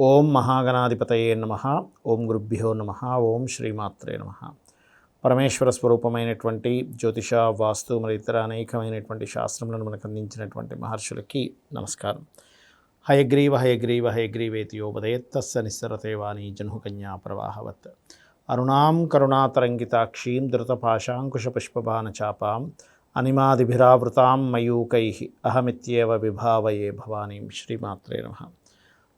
ఓం మహాగణాధిపతయే నమ. ఓం గురుభ్యో నమ. ఓం శ్రీమాత్రే నమ. పరమేశ్వర స్వరూపమైనటువంటి జ్యోతిష వాస్తు మరి ఇతర అనేకమైనటువంటి శాస్త్రములను మనకు అందించినటువంటి మహర్షులకి నమస్కారం. హయగ్రీవ హయగ్రీవ హయగ్రీవేతి యోపదయత్తస్స నిస్సరతే వాణి జన్హుకన్యా ప్రవాహవత్. అరుణాం కరుణాతరంగితాక్షీం ధృతపాశాంకుశపుష్పబాణచాపాం అనిమాదిభిరావృతాం మయూకై. అహమిత్యేవ విభావయే భవానీం. శ్రీమాత్రే నమ.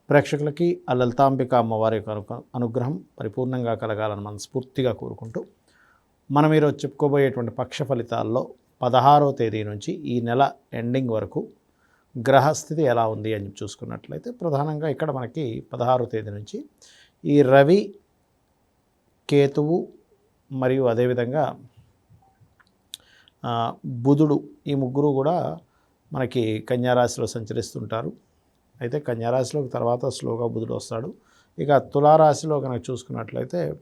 ప్రేక్షకులకి ఆ లలితాంబిక అమ్మవారి యొక్క అనుగ్రహం పరిపూర్ణంగా కలగాలని మనస్ఫూర్తిగా కోరుకుంటూ మనం ఈరోజు చెప్పుకోబోయేటువంటి పక్ష ఫలితాల్లో పదహారో తేదీ నుంచి ఈ నెల ఎండింగ్ వరకు గ్రహస్థితి ఎలా ఉంది అని చూసుకున్నట్లయితే ప్రధానంగా ఇక్కడ మనకి పదహారో తేదీ నుంచి ఈ రవి కేతువు మరియు అదేవిధంగా బుధుడు ఈ ముగ్గురు కూడా మనకి కన్యారాశిలో సంచరిస్తుంటారు. అయితే కన్యారాశిలోకి తర్వాత స్లోగా బుధుడు వస్తాడు. ఇక తులారాశిలో కనుక చూసుకున్నట్లయితే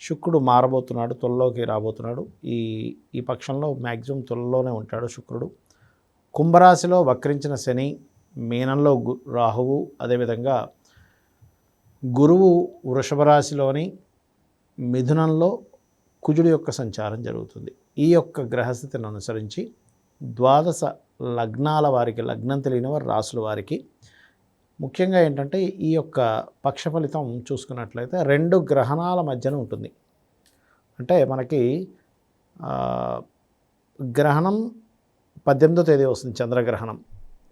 శుక్రుడు మారబోతున్నాడు తులలోకి రాబోతున్నాడు. ఈ ఈ పక్షంలో మ్యాక్సిమం తులలోనే ఉంటాడు శుక్రుడు. కుంభరాశిలో వక్రించిన శని మీనంలో గు రాహువు అదేవిధంగా గురువు వృషభ రాశిలోని మిథునంలో కుజుడి యొక్క సంచారం జరుగుతుంది. ఈ యొక్క గ్రహస్థితిని అనుసరించి ద్వాదశ లగ్నాల వారికి లగ్నం తెలియని వారి రాసుల వారికి ముఖ్యంగా ఏంటంటే ఈ యొక్క పక్ష ఫలితం చూసుకున్నట్లయితే రెండు గ్రహణాల మధ్యన ఉంటుంది. అంటే మనకి గ్రహణం పద్దెనిమిదో తేదీ వస్తుంది చంద్రగ్రహణం.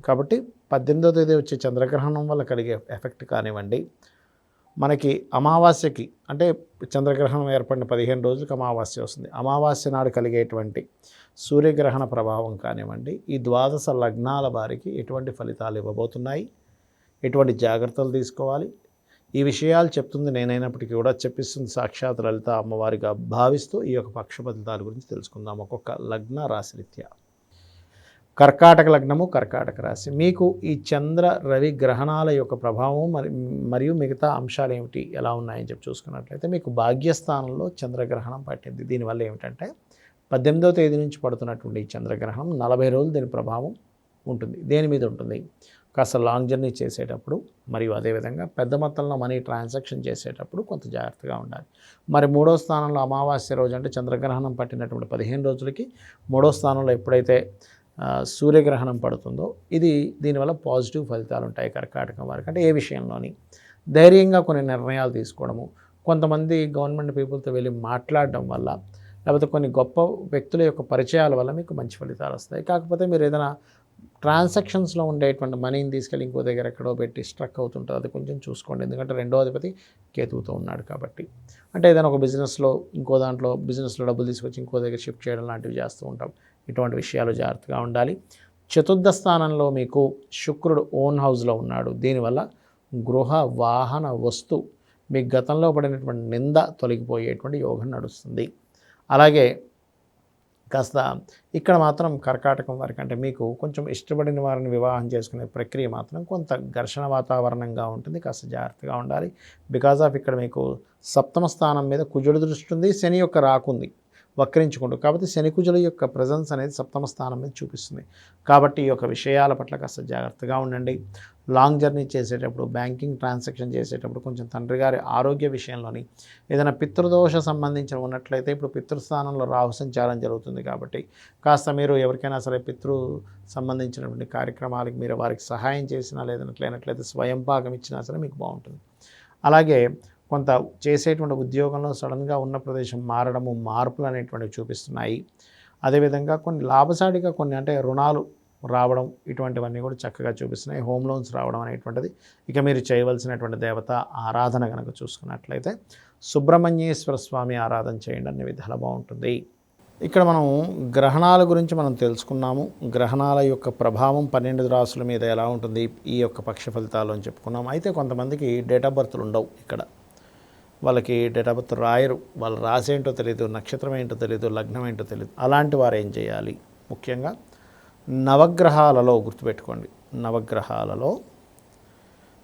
కాబట్టి పద్దెనిమిదో తేదీ వచ్చే చంద్రగ్రహణం వల్ల కలిగే ఎఫెక్ట్ కానివ్వండి మనకి అమావాస్యకి అంటే చంద్రగ్రహణం ఏర్పడిన పదిహేను రోజులకు అమావాస్య వస్తుంది. అమావాస్య నాడు కలిగేటువంటి సూర్యగ్రహణ ప్రభావం కానివ్వండి ఈ ద్వాదశ లగ్నాల వారికి ఎటువంటి ఫలితాలు ఇవ్వబోతున్నాయి? ఎటువంటి జాగ్రత్తలు తీసుకోవాలి? ఈ విషయాలు చెప్తుంది నేనైనప్పటికీ కూడా చెప్పిస్తుంది సాక్షాత్ లలిత అమ్మవారిగా భావిస్తూ ఈ యొక్క పక్ష ఫలితాల గురించి తెలుసుకుందాం. ఒక్కొక్క లగ్న రాశిరీత్యా కర్కాటక లగ్నము కర్కాటక రాశి. మీకు ఈ చంద్ర రవి గ్రహణాల యొక్క ప్రభావం మరి మరియు మిగతా అంశాలు ఏమిటి? ఎలా ఉన్నాయని చెప్పి చూసుకున్నట్లయితే మీకు భాగ్యస్థానంలో చంద్రగ్రహణం పట్టింది. దీనివల్ల ఏమిటంటే పద్దెనిమిదవ తేదీ నుంచి పడుతున్నటువంటి ఈ చంద్రగ్రహణం నలభై రోజులు దీని ప్రభావం ఉంటుంది. దేని మీద ఉంటుంది? కాస్త లాంగ్ జర్నీ చేసేటప్పుడు మరియు అదేవిధంగా పెద్ద మొత్తంలో మనీ ట్రాన్సాక్షన్ చేసేటప్పుడు కొంత జాగ్రత్తగా ఉండాలి. మరి మూడో స్థానంలో అమావాస్య రోజు అంటే చంద్రగ్రహణం పట్టినటువంటి పదిహేను రోజులకి మూడో స్థానంలో ఎప్పుడైతే సూర్యగ్రహణం పడుతుందో ఇది దీనివల్ల పాజిటివ్ ఫలితాలు ఉంటాయి కర్కాటకం వారికి. అంటే ఏ విషయంలోని ధైర్యంగా కొన్ని నిర్ణయాలు తీసుకోవడము కొంతమంది గవర్నమెంట్ పీపుల్తో వెళ్ళి మాట్లాడడం వల్ల లేకపోతే కొన్ని గొప్ప వ్యక్తుల యొక్క పరిచయాల వల్ల మీకు మంచి ఫలితాలు వస్తాయి. కాకపోతే మీరు ఏదైనా ట్రాన్సాక్షన్స్లో ఉండేటువంటి మనీని తీసుకెళ్ళి ఇంకో దగ్గర ఎక్కడో పెట్టి స్ట్రక్ అవుతుంటుంది అది కొంచెం చూసుకోండి. ఎందుకంటే రెండో అధిపతి కేతువుతో ఉన్నాడు కాబట్టి. అంటే ఏదైనా ఒక బిజినెస్లో ఇంకో దాంట్లో బిజినెస్లో డబ్బులు తీసుకొచ్చి ఇంకో దగ్గర షిఫ్ట్ చేయడం లాంటివి చేస్తూ ఉంటాం. ఇటువంటి విషయాలు జాగ్రత్తగా ఉండాలి. చతుర్థ స్థానంలో మీకు శుక్రుడు ఓన్ హౌస్లో ఉన్నాడు. దీనివల్ల గృహ వాహన వస్తు మీ గతంలో పడినటువంటి నింద తొలగిపోయేటువంటి యోగం నడుస్తుంది. అలాగే కాస్త ఇక్కడ మాత్రం కర్కాటకం వారి అంటే మీకు కొంచెం ఇష్టపడిన వారిని వివాహం చేసుకునే ప్రక్రియ మాత్రం కొంత ఘర్షణ వాతావరణంగా ఉంటుంది. కాస్త జాగ్రత్తగా ఉండాలి. బికాజ్ ఆఫ్ ఇక్కడ మీకు సప్తమ స్థానం మీద కుజుడు దృష్టి ఉంది. శని యొక్క రాకుంది. వక్రించుకుంటూ. కాబట్టి శనికుజుల యొక్క ప్రజెన్స్ అనేది సప్తమ స్థానం మీద చూపిస్తుంది. కాబట్టి ఈ యొక్క విషయాల పట్ల కాస్త జాగ్రత్తగా ఉండండి. లాంగ్ జర్నీ చేసేటప్పుడు బ్యాంకింగ్ ట్రాన్సాక్షన్ చేసేటప్పుడు కొంచెం తండ్రి గారి ఆరోగ్య విషయంలోని ఏదైనా పితృదోష సంబంధించిన ఉన్నట్లయితే ఇప్పుడు పితృస్థానంలో రాహు సంచారం జరుగుతుంది కాబట్టి కాస్త మీరు ఎవరికైనా సరే పితృ సంబంధించినటువంటి కార్యక్రమాలకు మీరు వారికి సహాయం చేసినా లేదనట్లయినట్లయితే స్వయం భాగం ఇచ్చినా సరే మీకు బాగుంటుంది. అలాగే కొంత చేసేటువంటి ఉద్యోగంలో సడన్గా ఉన్న ప్రదేశం మారడము మార్పులు అనేటువంటివి చూపిస్తున్నాయి. అదేవిధంగా కొన్ని లాభసాటిగా కొన్ని అంటే రుణాలు రావడం ఇటువంటివన్నీ కూడా చక్కగా చూపిస్తున్నాయి. హోమ్ లోన్స్ రావడం అనేటువంటిది ఇక మీరు చేయవలసినటువంటి దేవత ఆరాధన కనుక చూసుకున్నట్లయితే సుబ్రహ్మణ్యేశ్వర స్వామి ఆరాధన చేయండి అన్ని విధాలు బాగుంటుంది. ఇక్కడ మనం గ్రహణాల గురించి మనం తెలుసుకున్నాము. గ్రహణాల యొక్క ప్రభావం పన్నెండు రాసుల మీద ఎలా ఉంటుంది? ఈ యొక్క పక్ష ఫలితాలు అని చెప్పుకున్నాం అయితే కొంతమందికి డేట్ ఆఫ్ బర్త్లు ఉండవు ఇక్కడ. వాళ్ళకి డేట్ ఆఫ్ బర్త్ రాయరు. వాళ్ళ రాసేంటో ఏంటో తెలియదు నక్షత్రం ఏంటో తెలియదు లగ్నం ఏంటో తెలియదు అలాంటి వారు ఏం చేయాలి? ముఖ్యంగా నవగ్రహాలలో గుర్తుపెట్టుకోండి. నవగ్రహాలలో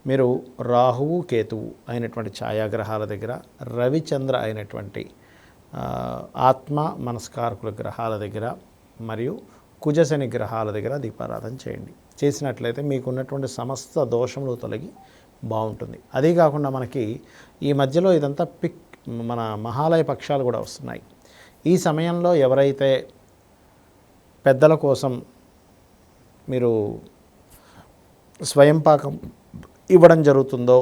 మీరు రాహువు కేతువు అయినటువంటి ఛాయాగ్రహాల దగ్గర రవిచంద్ర అయినటువంటి ఆత్మ మనస్కారకుల గ్రహాల దగ్గర మరియు కుజశని గ్రహాల దగ్గర దీపారాధన చేయండి. చేసినట్లయితే మీకున్నటువంటి సమస్త దోషములు తొలగి బాగుంటుంది. అదే కాకుండా మనకి ఈ మధ్యలో ఇదంతా పిక్ మన మహాలయ పక్షాలు కూడా వస్తున్నాయి. ఈ సమయంలో ఎవరైతే పెద్దల కోసం మీరు స్వయం పాకం ఇవ్వడం జరుగుతుందో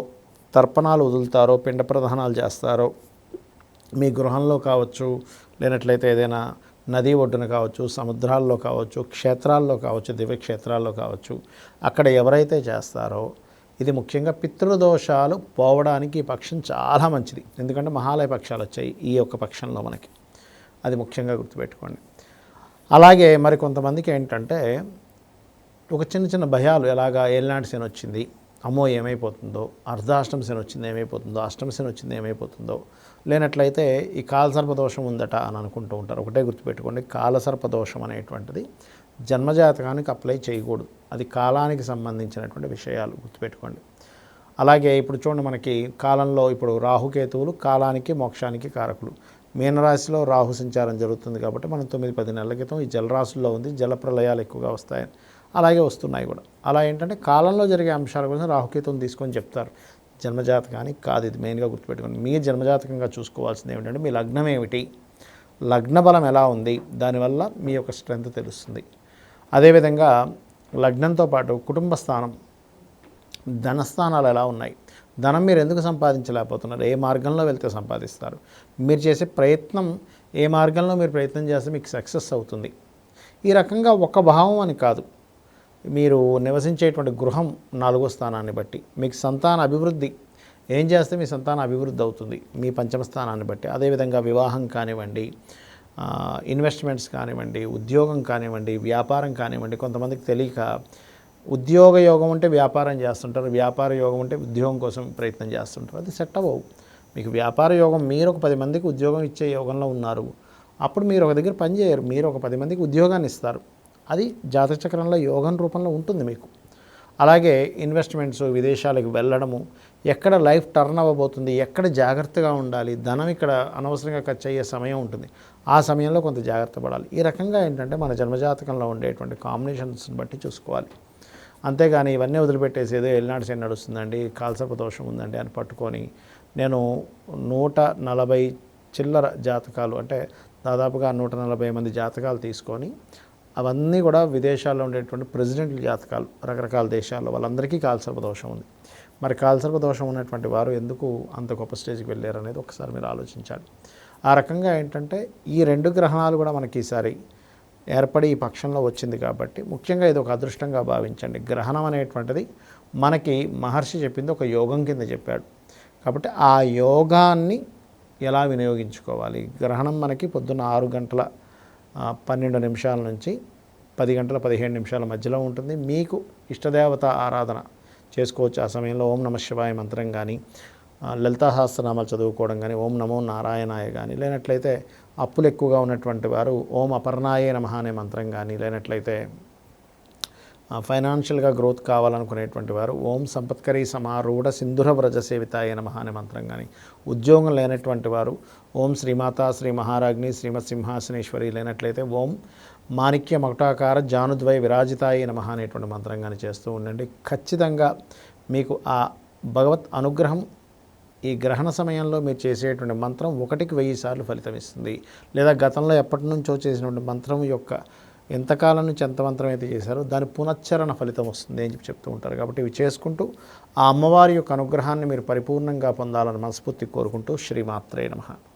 తర్పణాలు వదులుతారో పిండ ప్రధానాలు చేస్తారో మీ గృహంలో కావచ్చు లేనట్లయితే ఏదైనా నది ఒడ్డున కావచ్చు సముద్రాల్లో కావచ్చు క్షేత్రాల్లో కావచ్చు దివ్యక్షేత్రాల్లో కావచ్చు అక్కడ ఎవరైతే చేస్తారో ఇది ముఖ్యంగా పితృదోషాలు పోవడానికి ఈ పక్షం చాలా మంచిది. ఎందుకంటే మహాలయ పక్షాలు వచ్చాయి ఈ యొక్క పక్షంలో మనకి. అది ముఖ్యంగా గుర్తుపెట్టుకోండి. అలాగే మరి కొంతమందికి ఏంటంటే ఒక చిన్న చిన్న భయాలు ఎలాగా ఏలినాటి శని వచ్చింది అమ్మో ఏమైపోతుందో అర్ధాష్టమ శని వచ్చింది ఏమైపోతుందో అష్టమ శని వచ్చింది ఏమైపోతుందో లేనట్లయితే ఈ కాలసర్ప దోషం ఉందట అని అనుకుంటూ ఉంటారు. ఒకటే గుర్తుపెట్టుకోండి కాలసర్ప దోషం అనేటువంటిది జన్మజాతకానికి అప్లై చేయకూడదు. అది కాలానికి సంబంధించినటువంటి విషయాలు గుర్తుపెట్టుకోండి. అలాగే ఇప్పుడు చూడండి మనకి కాలంలో ఇప్పుడు రాహుకేతువులు కాలానికి మోక్షానికి కారకులు. మీనరాశిలో రాహు సంచారం జరుగుతుంది కాబట్టి మనం తొమ్మిది పది నెలల క్రితం ఈ జలరాశుల్లో ఉంది. జల ప్రళయాలు ఎక్కువగా వస్తాయని. అలాగే వస్తున్నాయి కూడా. అలా ఏంటంటే కాలంలో జరిగే అంశాల కోసం రాహుకేతువుని తీసుకొని చెప్తారు. జన్మజాతకానికి కాదు ఇది మెయిన్గా గుర్తుపెట్టుకోండి. మీ జన్మజాతకంగా చూసుకోవాల్సింది ఏమిటంటే మీ లగ్నం ఏమిటి? లగ్న బలం ఎలా ఉంది? దానివల్ల మీ యొక్క స్ట్రెంత్ తెలుస్తుంది. అదేవిధంగా లగ్నంతో పాటు కుటుంబ స్థానం ధనస్థానాలు ఎలా ఉన్నాయి? ధనం మీరు ఎందుకు సంపాదించలేకపోతున్నారు? ఏ మార్గంలో వెళ్తే సంపాదిస్తారు? మీరు చేసే ప్రయత్నం ఏ మార్గంలో మీరు ప్రయత్నం చేస్తే మీకు సక్సెస్ అవుతుంది? ఈ రకంగా ఒక భావం అని కాదు. మీరు నివసించేటువంటి గృహం నాలుగో స్థానాన్ని బట్టి మీకు సంతాన అభివృద్ధి ఏం చేస్తే మీ సంతాన అభివృద్ధి అవుతుంది? మీ పంచమ స్థానాన్ని బట్టి. అదేవిధంగా వివాహం కానివ్వండి ఇన్వెస్ట్మెంట్స్ కానివ్వండి ఉద్యోగం కానివ్వండి వ్యాపారం కానివ్వండి కొంతమందికి తెలియక ఉద్యోగ యోగం ఉంటే వ్యాపారం చేస్తుంటారు వ్యాపార యోగం ఉంటే ఉద్యోగం కోసం ప్రయత్నం చేస్తుంటారు. అది సెట్ అవ్వవు. మీకు వ్యాపార యోగం మీరు ఒక పది మందికి ఉద్యోగం ఇచ్చే యోగంలో ఉన్నారు. అప్పుడు మీరు ఒక దగ్గర పని చేయరు. మీరు ఒక పది మందికి ఉద్యోగాన్ని ఇస్తారు. అది జాతకచక్రంలో యోగం రూపంలో ఉంటుంది మీకు. అలాగే ఇన్వెస్ట్మెంట్స్ విదేశాలకు వెళ్ళడము ఎక్కడ లైఫ్ టర్న్ అవ్వబోతుంది ఎక్కడ జాగ్రత్తగా ఉండాలి ధనం ఇక్కడ అనవసరంగా ఖర్చు అయ్యే సమయం ఉంటుంది. ఆ సమయంలో కొంత జాగ్రత్త పడాలి. ఈ రకంగా ఏంటంటే మన జన్మజాతకంలో ఉండేటువంటి కాంబినేషన్స్ని బట్టి చూసుకోవాలి. అంతేగాని ఇవన్నీ వదిలిపెట్టేసి ఏదో ఎల్నాడు సేన నడుస్తుందండి కాల్సర్ప దోషం ఉందండి అని పట్టుకొని నేను నూట నలభై చిల్లర జాతకాలు అంటే దాదాపుగా నూట నలభై మంది జాతకాలు తీసుకొని అవన్నీ కూడా విదేశాల్లో ఉండేటువంటి ప్రెసిడెంట్ల జాతకాలు రకరకాల దేశాల్లో వాళ్ళందరికీ కాల్సర్ప దోషం ఉంది. మరి కాల్సర్ప దోషం ఉన్నటువంటి వారు ఎందుకు అంత గొప్ప స్టేజ్కి వెళ్ళారు అనేది ఒకసారి మీరు ఆలోచించాలి. ఆ రకంగా ఏంటంటే ఈ రెండు గ్రహణాలు కూడా మనకి ఈసారి ఏర్పడి ఈ పక్షంలో వచ్చింది కాబట్టి ముఖ్యంగా ఇది ఒక అదృష్టంగా భావించండి. గ్రహణం అనేటువంటిది మనకి మహర్షి చెప్పింది ఒక యోగం కింద చెప్పాడు. కాబట్టి ఆ యోగాన్ని ఎలా వినియోగించుకోవాలి? గ్రహణం మనకి పొద్దున్న ఆరు గంటల పన్నెండు నిమిషాల నుంచి పది గంటల పదిహేను నిమిషాల మధ్యలో ఉంటుంది. మీకు ఇష్టదేవత ఆరాధన చేసుకోవచ్చు. ఆ సమయంలో ఓం నమ శివాయ మంత్రం కానీ ఆ, లలితా సహస్రనామాలు చదువుకోవడం కానీ ఓం నమో నారాయణాయ కానీ లేనట్లయితే అప్పులు ఎక్కువగా ఉన్నటువంటి వారు ఓం అపర్ణాయే నమ అనే మంత్రం కానీ లేనట్లయితే ఫైనాన్షియల్గా గ్రోత్ కావాలనుకునేటువంటి వారు ఓం సంపత్కరీ సమారూఢ సింధుర వ్రజ సేవితాయ నమః అనే మంత్రం కానీ ఉద్యోగం లేనటువంటి వారు ఓం శ్రీమాత శ్రీ మహారాజ్ని శ్రీమత్ సింహాసనేశ్వరి లేనట్లయితే ఓం మాణిక్య మకుటాకార జానుద్వయ విరాజితాయ నమః అనేటువంటి మంత్రం కానీ చేస్తూ ఉండండి. ఖచ్చితంగా మీకు ఆ భగవత్ అనుగ్రహం ఈ గ్రహణ సమయంలో మీరు చేసేటువంటి మంత్రం ఒకటికి వెయ్యి సార్లు ఫలితం ఇస్తుంది. లేదా గతంలో ఎప్పటి నుంచో చేసినటువంటి మంత్రం యొక్క ఎంతకాలం నుంచి ఎంత మంత్రం అయితే చేశారో దాని పునశ్చరణ ఫలితం వస్తుంది అని చెప్పి చెప్తూ ఉంటారు. కాబట్టి ఇవి చేసుకుంటూ ఆ అమ్మవారి యొక్క అనుగ్రహాన్ని మీరు పరిపూర్ణంగా పొందాలని మనస్ఫూర్తి కోరుకుంటూ శ్రీమాత్రే నమః.